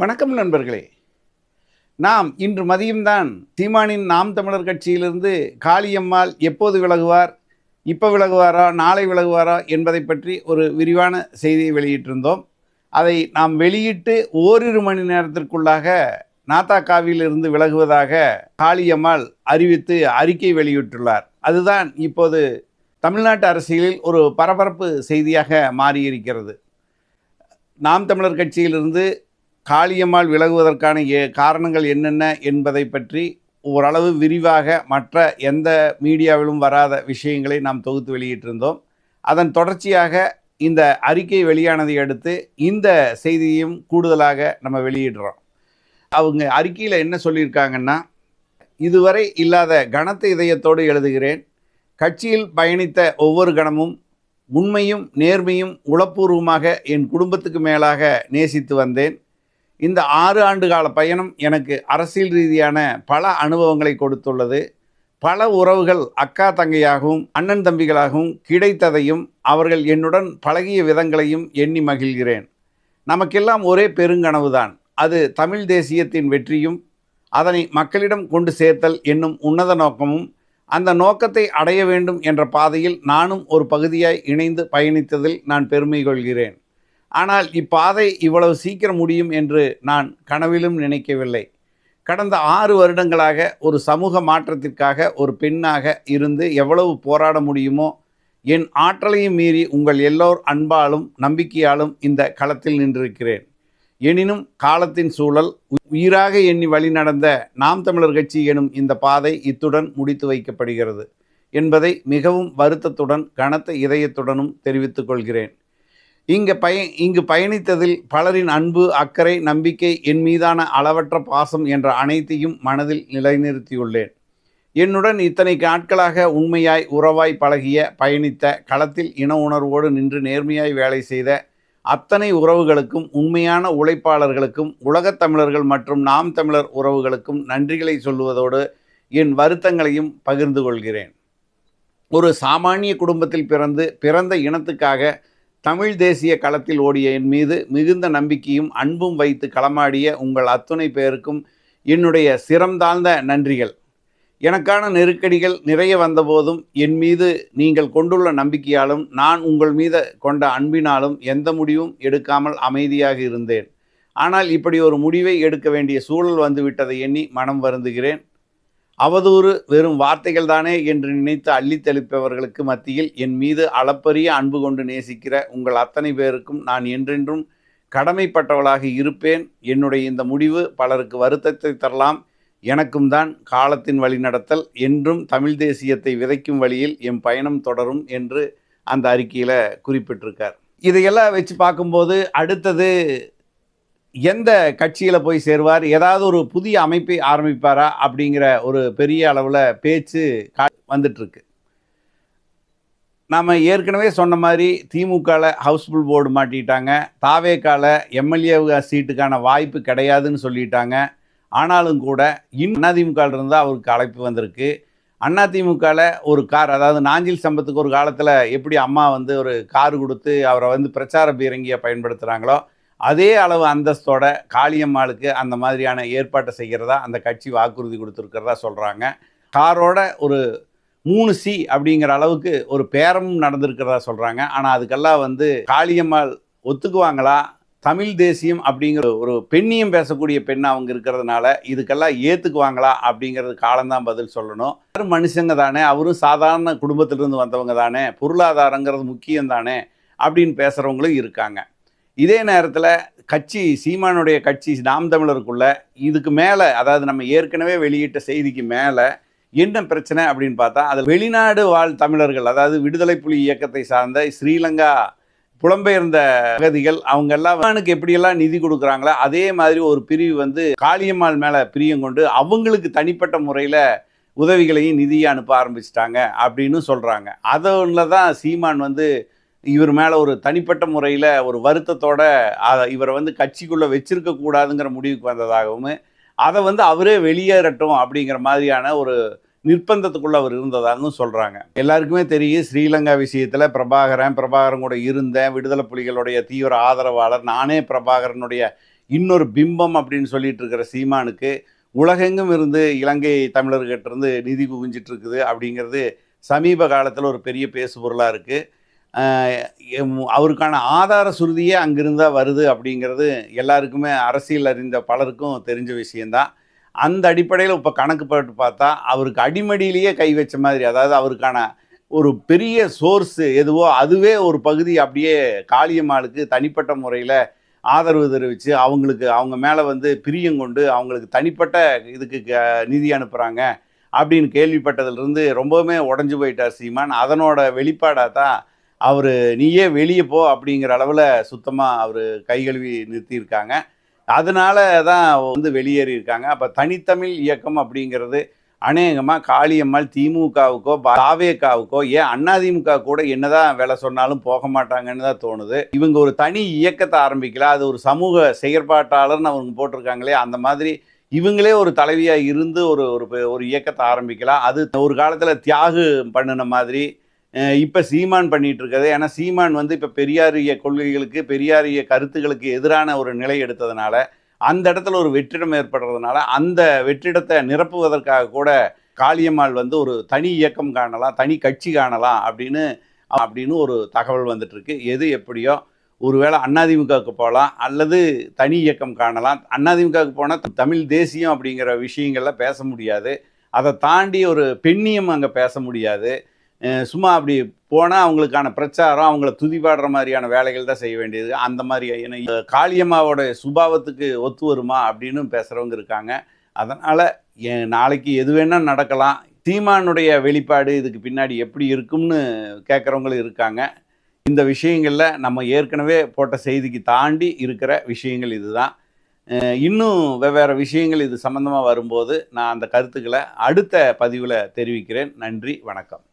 வணக்கம் நண்பர்களே. நாம் இன்று மதியம்தான் சீமானின் நாம் தமிழர் கட்சியிலிருந்து காளியம்மாள் எப்போது விலகுவார் இப்போ விலகுவாரா நாளை விலகுவாரா என்பதை பற்றி ஒரு விரிவான செய்தியை வெளியிட்டிருந்தோம். அதை நாம் வெளியிட்டு ஓரிரு மணி நேரத்திற்குள்ளாக நாத்தாக்காவிலிருந்து விலகுவதாக காளியம்மாள் அறிவித்து அறிக்கை வெளியிட்டுள்ளார். அதுதான் இப்போது தமிழ்நாட்டு அரசியலில் ஒரு பரபரப்பு செய்தியாக மாறியிருக்கிறது. நாம் தமிழர் கட்சியிலிருந்து காளியம்மாள் விலகுவதற்கான ஏ காரணங்கள் என்னென்ன என்பதை பற்றி ஓரளவு விரிவாக மற்ற எந்த மீடியாவிலும் வராத விஷயங்களை நாம் தொகுத்து வெளியிட்டிருந்தோம். அதன் தொடர்ச்சியாக இந்த அறிக்கை வெளியானதை அடுத்து இந்த செய்தியையும் கூடுதலாக நம்ம வெளியிடுறோம். அவங்க அறிக்கையில் என்ன சொல்லியிருக்காங்கன்னா இதுவரை இல்லாத கனத்த இதயத்தோடு எழுதுகிறேன். கட்சியில் பயணித்த ஒவ்வொரு கணமும் உண்மையும் நேர்மையும் உளப்பூர்வமாக என் குடும்பத்துக்கு மேலாக நேசித்து வந்தேன். இந்த ஆறு ஆண்டு கால பயணம் எனக்கு அரசியல் ரீதியான பல அனுபவங்களை கொடுத்துள்ளது. பல உறவுகள் அக்கா தங்கையாகவும் அண்ணன் தம்பிகளாகவும் கிடைத்ததையும் அவர்கள் என்னுடன் பழகிய விதங்களையும் எண்ணி மகிழ்கிறேன். நமக்கெல்லாம் ஒரே பெருங்கனவுதான் அது தமிழ் தேசியத்தின் வெற்றியும் அதனை மக்களிடம் கொண்டு சேர்த்தல் என்னும் உன்னத நோக்கமும் அந்த நோக்கத்தை அடைய வேண்டும் என்ற பாதையில் நானும் ஒரு பகுதியாய் இணைந்து பயணித்ததில் நான் பெருமை கொள்கிறேன். ஆனால் இப்பாதை இவ்வளவு சீக்கிரம் முடியும் என்று நான் கனவிலும் நினைக்கவில்லை. கடந்த ஆறு வருடங்களாக ஒரு சமூக மாற்றத்திற்காக ஒரு பெண்ணாக இருந்து எவ்வளவு போராட முடியுமோ என் ஆற்றலையும் மீறி உங்கள் எல்லோர் அன்பாலும் நம்பிக்கையாலும் இந்த களத்தில் நின்றிருக்கிறேன். எனினும் காலத்தின் சூழல் உயிராக எண்ணி வழி நடந்த நாம் தமிழர் கட்சி எனும் இந்த பாதை இத்துடன் முடித்து வைக்கப்படுகிறது என்பதை மிகவும் வருத்தத்துடன் கனத்த இதயத்துடனும் தெரிவித்துக் கொள்கிறேன். இங்கு பய இங்கு பயணித்ததில் பலரின் அன்பு அக்கறை நம்பிக்கை என் மீதான அளவற்ற பாசம் என்ற அனைத்தையும் மனதில் நிலைநிறுத்தியுள்ளேன். என்னுடன் இத்தனை நாட்களாக உண்மையாய் உறவாய் பழகிய பயணித்த களத்தில் இன உணர்வோடு நின்று நேர்மையாய் வேலை செய்த அத்தனை உறவுகளுக்கும் உண்மையான உழைப்பாளர்களுக்கும் உலகத் தமிழர்கள் மற்றும் நாம் தமிழர் உறவுகளுக்கும் நன்றிகளை சொல்லுவதோடு என் வருத்தங்களையும் பகிர்ந்து கொள்கிறேன். ஒரு சாமானிய குடும்பத்தில் பிறந்து பிறந்த இனத்துக்காக தமிழ் தேசிய களத்தில் ஓடிய என் மீது மிகுந்த நம்பிக்கையும் அன்பும் வைத்து களமாடிய உங்கள் அத்துணை பேருக்கும் என்னுடைய சிரம்தாழ்ந்த நன்றிகள். எனக்கான நெருக்கடிகள் நிறைய வந்தபோதும் என் மீது நீங்கள் கொண்டுள்ள நம்பிக்கையாலும் நான் உங்கள் மீது கொண்ட அன்பினாலும் எந்த முடிவும் எடுக்காமல் அமைதியாக இருந்தேன். ஆனால் இப்படி ஒரு முடிவை எடுக்க வேண்டிய சூழல் வந்துவிட்டதை எண்ணி மனம் வருந்துகிறேன். அவதூறு வெறும் வார்த்தைகள் தானே என்று நினைத்து அள்ளித் தெளிப்பவர்களுக்கு மத்தியில் என் மீது அளப்பரிய அன்பு கொண்டு நேசிக்கிற உங்கள் அத்தனை பேருக்கும் நான் என்றென்றும் கடமைப்பட்டவளாக இருப்பேன். என்னுடைய இந்த முடிவு பலருக்கு வருத்தத்தை தரலாம். எனக்கும் தான் காலத்தின் வழிநடத்தல் என்றும் தமிழ் தேசியத்தை விதைக்கும் வழியில் என் பயணம் தொடரும் என்று அந்த அறிக்கையில் குறிப்பிட்டிருக்கார். இதையெல்லாம் வச்சு பார்க்கும்போது அடுத்தது எந்த கட்சியில் போய் சேருவார்? ஏதாவது ஒரு புதிய அமைப்பை ஆரம்பிப்பாரா? அப்படிங்கிற ஒரு பெரிய அளவில் பேச்சு கா வந்துட்டுருக்கு. நாம் ஏற்கனவே சொன்ன மாதிரி திமுகவில் ஹவுஸ்ஃபுல் போர்டு மாட்டிட்டாங்க. தாவேக்கால எம்எல்ஏ சீட்டுக்கான வாய்ப்பு கிடையாதுன்னு சொல்லிட்டாங்க. ஆனாலும் கூட இன் அதிமுகவில் இருந்தால் அவருக்கு அழைப்பு வந்திருக்கு. அதிமுகவில் ஒரு கார் அதாவது நாஞ்சில் சம்பத்துக்கு ஒரு காலத்தில் எப்படி அம்மா வந்து ஒரு கார் கொடுத்து அவரை வந்து பிரச்சார பீரங்கியை பயன்படுத்துகிறாங்களோ அதே அளவு அந்தஸ்தோட காளியம்மாளுக்கு அந்த மாதிரியான ஏற்பாட்டை செய்கிறதா அந்த கட்சி வாக்குறுதி கொடுத்துருக்கிறதா சொல்கிறாங்க காரோட ஒரு மூணு சி அப்படிங்கிற அளவுக்கு ஒரு பேரமும் நடந்திருக்கிறதா சொல்கிறாங்க ஆனால் அதுக்கெல்லாம் வந்து காளியம்மாள் ஒத்துக்குவாங்களா? தமிழ் தேசியம் அப்படிங்கிற ஒரு பெண்ணியம் பேசக்கூடிய பெண் அவங்க இருக்கிறதுனால இதுக்கெல்லாம் ஏற்றுக்குவாங்களா அப்படிங்கிறது காலம்தான் பதில் சொல்லணும். யாரும் மனுஷங்க தானே அவரும் சாதாரண குடும்பத்திலிருந்து வந்தவங்க தானே பொருளாதாரங்கிறது முக்கியம் தானே அப்படின்னு பேசுகிறவங்களும் இருக்காங்க. இதே நேரத்தில் கட்சி சீமானுடைய கட்சி நாம் தமிழருக்குள்ள இதுக்கு மேலே அதாவது நம்ம ஏற்கனவே வெளியிட்ட செய்திக்கு மேலே என்ன பிரச்சனை அப்படின்னு பார்த்தா அதில் வெளிநாடு வாழ் தமிழர்கள் அதாவது விடுதலை புலி இயக்கத்தை சார்ந்த ஸ்ரீலங்கா புலம்பெயர்ந்த அகதிகள் அவங்க எல்லாம் எப்படியெல்லாம் நிதி கொடுக்குறாங்களோ அதே மாதிரி ஒரு பிரிவு வந்து காளியம்மாள் மேலே பிரியம் கொண்டு அவங்களுக்கு தனிப்பட்ட முறையில் உதவிகளையும் நிதியை அனுப்ப ஆரம்பிச்சிட்டாங்க அப்படின்னு சொல்கிறாங்க அதில் தான் சீமான் வந்து இவர் மேலே ஒரு தனிப்பட்ட முறையில் ஒரு வருத்தத்தோட இவரை வந்து கட்சிக்குள்ளே வச்சிருக்க கூடாதுங்கிற முடிவுக்கு வந்ததாகவும் அதை வந்து அவரே வெளியேறட்டும் அப்படிங்கிற மாதிரியான ஒரு நிர்பந்தத்துக்குள்ளே அவர் இருந்ததாகவும் சொல்கிறாங்க எல்லாருக்குமே தெரியும் ஸ்ரீலங்கா விஷயத்தில் பிரபாகரன் பிரபாகரன் கூட இருந்தேன். விடுதலை புலிகளுடைய தீவிர ஆதரவாளர். நானே பிரபாகரனுடைய இன்னொரு பிம்பம் அப்படின்னு சொல்லிட்டு இருக்கிற சீமானுக்கு உலகெங்கும் இருந்து இலங்கை தமிழர்கிட்ட இருந்து நிதி குவிஞ்சிட்டு இருக்குது அப்படிங்கிறது சமீப காலத்தில் ஒரு பெரிய பேசுபொருளாக இருக்குது அவருக்கான ஆதார சுருதியே அங்கிருந்தால் வருது அப்படிங்கிறது எல்லாருக்குமே அரசியல் அறிந்த பலருக்கும் தெரிஞ்ச விஷயந்தான் அந்த அடிப்படையில் இப்போ கணக்கு போட்டு பார்த்தா அவருக்கு அடிமடியிலேயே கை வச்ச மாதிரி அதாவது அவருக்கான ஒரு பெரிய சோர்ஸ் எதுவோ அதுவே ஒரு பகுதி அப்படியே காளியம்மாளுக்கு தனிப்பட்ட முறையில் ஆதரவு தெரிவித்து அவங்களுக்கு அவங்க மேலே வந்து பிரியம் கொண்டு அவங்களுக்கு தனிப்பட்ட இதுக்கு க- நிதி அனுப்புகிறாங்க அப்படின்னு கேள்விப்பட்டதுலேருந்து ரொம்பவுமே உடஞ்சு போயிட்டார் சீமான். அதனோட வெளிப்பாடாக தான் அவர் நீயே வெளியே போ அப்படிங்கிற அளவில் சுத்தமாக அவர் கைகழுவி நிறுத்தியிருக்காங்க. அதனால தான் வந்து வெளியேறியிருக்காங்க அப்போ தனித்தமிழ் இயக்கம் அப்படிங்கிறது அநேகமாக காளியம்மாள் திமுகவுக்கோ தாவேக்காவுக்கோ ஏன் அண்ணாதிமுக கூட என்னதான் வேலை சொன்னாலும் போக மாட்டாங்கன்னு தான் தோணுது. இவங்க ஒரு தனி இயக்கத்தை ஆரம்பிக்கல. அது ஒரு சமூக செயற்பாட்டாளர்னு அவங்க போட்டிருக்காங்களே அந்த மாதிரி இவங்களே ஒரு தலைவியாக இருந்து ஒரு ஒரு ஒரு இயக்கத்தை ஆரம்பிக்கலாம். அது ஒரு காலத்தில் தியாகு பண்ணின மாதிரி இப்போ சீமான் பண்ணிட்டு இருக்கிறது ஏன்னா சீமான் வந்து இப்போ பெரியாரிய கொள்கைகளுக்கு பெரியாரிய கருத்துக்களுக்கு எதிரான ஒரு நிலை எடுத்ததுனால அந்த இடத்துல ஒரு வெற்றிடம் ஏற்படுறதுனால அந்த வெற்றிடத்தை நிரப்புவதற்காக கூட காளியம்மாள் வந்து ஒரு தனி இயக்கம் காணலாம் தனி கட்சி காணலாம் அப்படின்னு அப்படின்னு ஒரு தகவல் வந்துட்டுருக்கு. எது எப்படியோ ஒருவேளை அதிமுகவுக்கு போகலாம் அல்லது தனி இயக்கம் காணலாம். அதிமுகவுக்கு போனால் தமிழ் தேசியம் அப்படிங்கிற விஷயங்கள்ல பேச முடியாது. அதை தாண்டி ஒரு பெண்ணியம் அங்கே பேச முடியாது. சும்மா அப்படி போனால் அவங்களுக்கான பிரச்சாரம் அவங்கள துதிப்பாடுற மாதிரியான வேலைகள் தான் செய்ய வேண்டியது. அந்த மாதிரி ஏன்னா, காளியம்மாவோட சுபாவத்துக்கு ஒத்து வருமா அப்படின்னு பேசுகிறவங்க இருக்காங்க. அதனால் நாளைக்கு எது வேணால் நடக்கலாம். சீமானுடைய வெளிப்பாடு இதுக்கு பின்னாடி எப்படி இருக்கும்னு கேட்குறவங்களும் இருக்காங்க. இந்த விஷயங்களில் நம்ம ஏற்கனவே போட்ட செய்திக்கு தாண்டி இருக்கிற விஷயங்கள் இதுதான். இன்னும் வெவ்வேறு விஷயங்கள் இது சம்மந்தமாக வரும்போது நான் அந்த கருத்துக்களை அடுத்த பதிவில் தெரிவிக்கிறேன். நன்றி வணக்கம்.